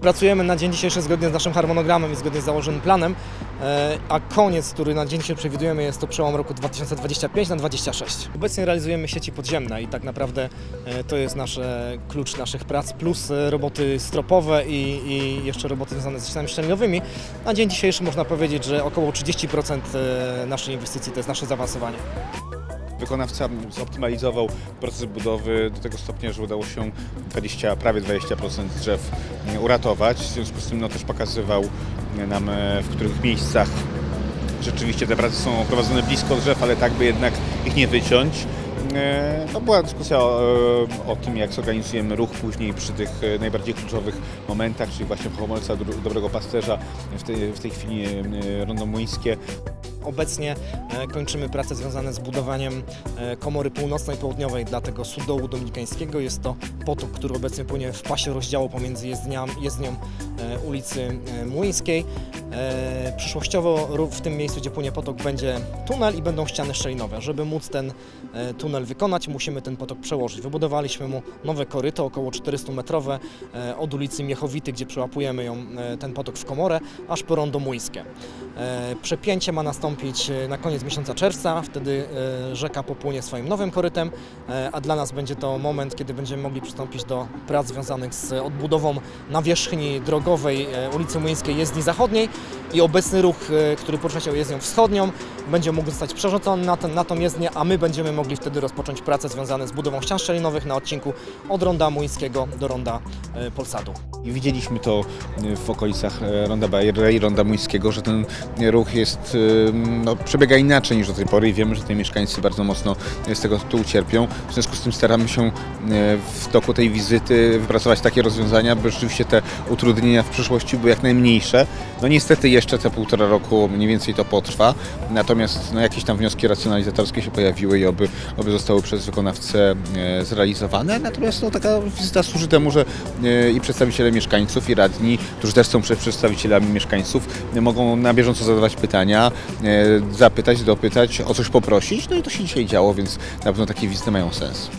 Pracujemy na dzień dzisiejszy zgodnie z naszym harmonogramem i zgodnie z założonym planem, e, a koniec, który na dzień dzisiejszy przewidujemy jest to przełom roku 2025 na 26. Obecnie realizujemy sieci podziemne i tak naprawdę e, to jest nasz klucz naszych prac, plus e, roboty stropowe i, i jeszcze roboty związane z ścianami szczelinowymi. Na dzień dzisiejszy można powiedzieć, że około 30% e, naszej inwestycji to jest nasze zaawansowanie. Wykonawca zoptymalizował proces budowy do tego stopnia, że udało się 20, prawie 20% drzew uratować. W związku z tym no, też pokazywał nam e, w których miejscach rzeczywiście te prace są prowadzone blisko drzew, ale tak by jednak ich nie wyciąć. E, No, była dyskusja o, o tym, jak zorganizujemy ruch później przy tych e, najbardziej kluczowych momentach, czyli właśnie Pomolca Dobrego Pasterza, w tej, w tej chwili e, Rondo Młyńskie. Obecnie e, kończymy prace związane z budowaniem e, komory północnej i południowej dla tego sudołu dominikańskiego. Jest to potok, który obecnie płynie w pasie rozdziału pomiędzy jezdnią, jezdnią ulicy e, Młyńskiej. E, Przyszłościowo w tym miejscu, gdzie płynie potok, będzie tunel i będą ściany szczelinowe. Żeby móc ten e, tunel wykonać, musimy ten potok przełożyć. Wybudowaliśmy mu nowe koryto, około 400-metrowe, e, od ulicy Miechowity, gdzie przełapujemy ją, e, ten potok w komorę, aż po rondo Młyńskie. E, Przepięcie ma nastąpić e, na koniec miesiąca czerwca, wtedy e, rzeka popłynie swoim nowym korytem, e, a dla nas będzie to moment, kiedy będziemy mogli przystąpić do prac związanych z odbudową nawierzchni drogowej e, ulicy Młyńskiej jezdni zachodniej i obecny ruch, e, który porusza się jezdnią wschodnią, będzie mógł zostać przerzucony na, ten, na tą jezdnię, a my będziemy mogli wtedy rozpocząć prace związane z budową ścian szczelinowych na odcinku od ronda Młyńskiego do ronda e, Polsadu. Widzieliśmy to y, w okolicach e, Ronda Bajera i Ronda Młyńskiego, że ten ruch jest, no, przebiega inaczej niż do tej pory i wiemy, że tutaj mieszkańcy bardzo mocno z tego tytułu cierpią. W związku z tym staramy się w toku tej wizyty wypracować takie rozwiązania, by rzeczywiście te utrudnienia w przyszłości były jak najmniejsze. No niestety jeszcze te półtora roku mniej więcej to potrwa, natomiast no, jakieś tam wnioski racjonalizatorskie się pojawiły i oby, oby zostały przez wykonawcę e, zrealizowane. Natomiast no, taka wizyta służy temu, że e, i przedstawiciele mieszkańców, i radni, którzy też są prze- przedstawicielami mieszkańców, e, mogą na bieżąco zadawać pytania, zapytać, dopytać, o coś poprosić. No i to się dzisiaj działo, więc na pewno takie wizyty mają sens.